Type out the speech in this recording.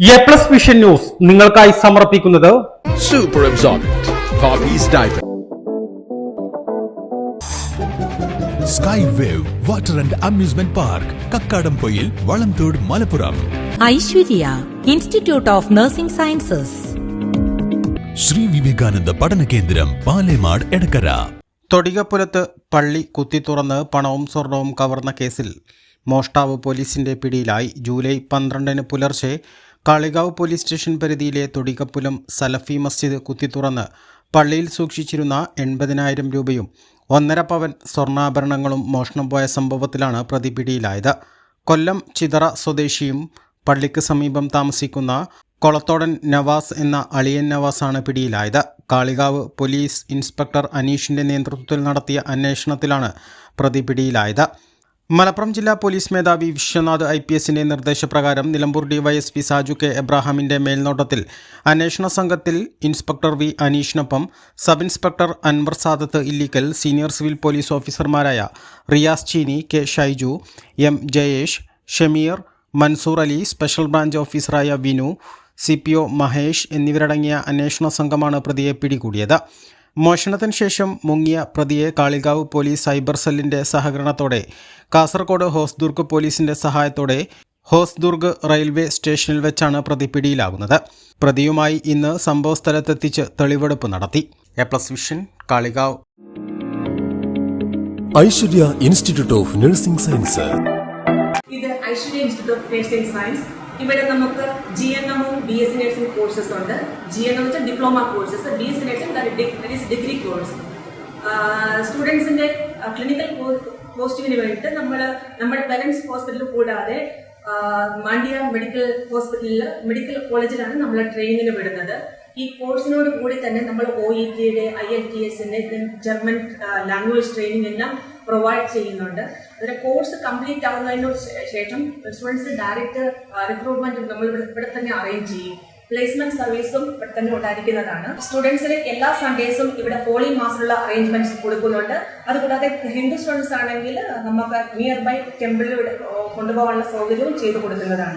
A plus vision news നിങ്ങൾക്കായി സമർപ്പിക്കുന്നത് super absorbent. Sky Wave water and amusement park Kakkadampoyil Valamthode Malappuram Aishwarya Institute of Nursing Sciences Sree Vivekananda പഠന കേന്ദ്രം പാലേമാട് എടക്കര തൊടികപ്പുലത്ത് പള്ളി കുത്തിത്തുറന്ന് പണവും സ്വർണവും കവർന്ന കേസിൽ. മോഷ്ടാവ് പോലീസിന്റെ പിടിയിലായി. ജൂലൈ പന്ത്രണ്ടിന് പുലർച്ചെ കാളികാവ് പോലീസ് സ്റ്റേഷൻ പരിധിയിലെ തൊടികപ്പുലം സലഫി മസ്ജിദ് കുത്തിത്തുറന്ന് പള്ളിയിൽ സൂക്ഷിച്ചിരുന്ന എൺപതിനായിരം രൂപയും ഒന്നര പവൻ സ്വർണാഭരണങ്ങളും മോഷണം പോയ സംഭവത്തിലാണ് പ്രതി പിടിയിലായത് കൊല്ലം ചിതറ സ്വദേശിയും പള്ളിക്ക് സമീപം താമസിക്കുന്ന കൊളത്തോടൻ നവാസ് എന്ന അളിയൻ നവാസാണ് പിടിയിലായത്. കാളികാവ് പോലീസ് ഇൻസ്പെക്ടർ അനീഷിന്റെ നേതൃത്വത്തിൽ നടത്തിയ അന്വേഷണത്തിലാണ് പ്രതി പിടിയിലായത് മലപ്പുറം ജില്ലാ പോലീസ് മേധാവി വിശ്വനാഥ് ഐ പി എസിന്റെ നിർദ്ദേശപ്രകാരം നിലമ്പൂർ ഡിവൈഎസ്പി സാജു കെ എബ്രാഹാമിന്റെ മേൽനോട്ടത്തിൽ അന്വേഷണ സംഘത്തിൽ inspector V അനീഷിനൊപ്പം sub inspector Anvar Sadath Illikkal senior civil police ഓഫീസർമാരായ Riyas Cheeni K Shaiju M Jayesh Shameer Mansoor Ali special branch ഓഫീസറായ Vinu C P O Mahesh എന്നിവരടങ്ങിയ അന്വേഷണ സംഘമാണ് പ്രതിയെ പിടികൂടിയത്. മോഷണത്തിന് ശേഷം മുങ്ങിയ പ്രതിയെ കാളികാവ് പോലീസ് സൈബർ സെല്ലിന്റെ സഹകരണത്തോടെ കാസർഗോഡ് ഹോസ്ദുർഗ് പോലീസിന്റെ സഹായത്തോടെ ഹോസ്ദുർഗ് റെയിൽവേ സ്റ്റേഷനിൽ വെച്ചാണ് പ്രതി പിടിയിലാകുന്നത് പ്രതിയുമായി ഇന്ന് സംഭവസ്ഥലത്തെത്തിച്ച് തെളിവെടുപ്പ് നടത്തി. A plus Vision Kalikavu. Aishwarya Institute of Nursing Science. ഇത് Aishwarya Institute of Nursing Science. ഇവിടെ നമുക്ക് ജി എൻ എമ്മും ബി എസ് സി കോഴ്സസ് ഉണ്ട്. ജി എൻ എം വെച്ചാൽ diploma courses B S C nursing degree course സ്റ്റുഡൻസിന്റെ clinical പോസ്റ്റിങ്ങിന് വേണ്ടിയിട്ട് നമ്മൾ നമ്മുടെ പേരൻസ് ഹോസ്പിറ്റലിൽ കൂടാതെ മാണ്ഡിയ മാണ്ഡ്യ മെഡിക്കൽ ഹോസ്പിറ്റലിൽ മെഡിക്കൽ കോളേജിലാണ് നമ്മൾ ട്രെയിനിങ്ങിന് വിടുന്നത്. ഈ കോഴ്സിനോട് കൂടി തന്നെ നമ്മൾ ഒ ഇ ടിയുടെ ഐ എൽ ടി എസിന്റെ ജർമ്മൻ ലാംഗ്വേജ് ട്രെയിനിങ് എല്ലാം പ്രൊവൈഡ് ചെയ്യുന്നുണ്ട്. അതിന്റെ കോഴ്സ് കംപ്ലീറ്റ് ആകുന്നതിന് ശേഷം സ്റ്റുഡൻസ് ഡയറക്റ്റ് റിക്രൂട്ട്മെന്റ് നമ്മൾ ഇവിടെ തന്നെ അറേഞ്ച് ചെയ്യും. പ്ലേസ്മെന്റ് സർവീസും ഇവിടെ തന്നെ ഉണ്ടായിരിക്കുന്നതാണ്. സ്റ്റുഡൻസിന് എല്ലാ സൺഡേസും ഇവിടെ ഹോളി മാസമുള്ള അറേഞ്ച്മെന്റ്സ് കൊടുക്കുന്നുണ്ട്. അതുകൂടാതെ ഹിന്ദു സ്റ്റുഡൻസ് ആണെങ്കിൽ നമുക്ക് നിയർ ബൈ ടെമ്പിളിൽ കൊണ്ടുപോകാനുള്ള സൗകര്യവും ചെയ്തു കൊടുക്കുന്നതാണ്.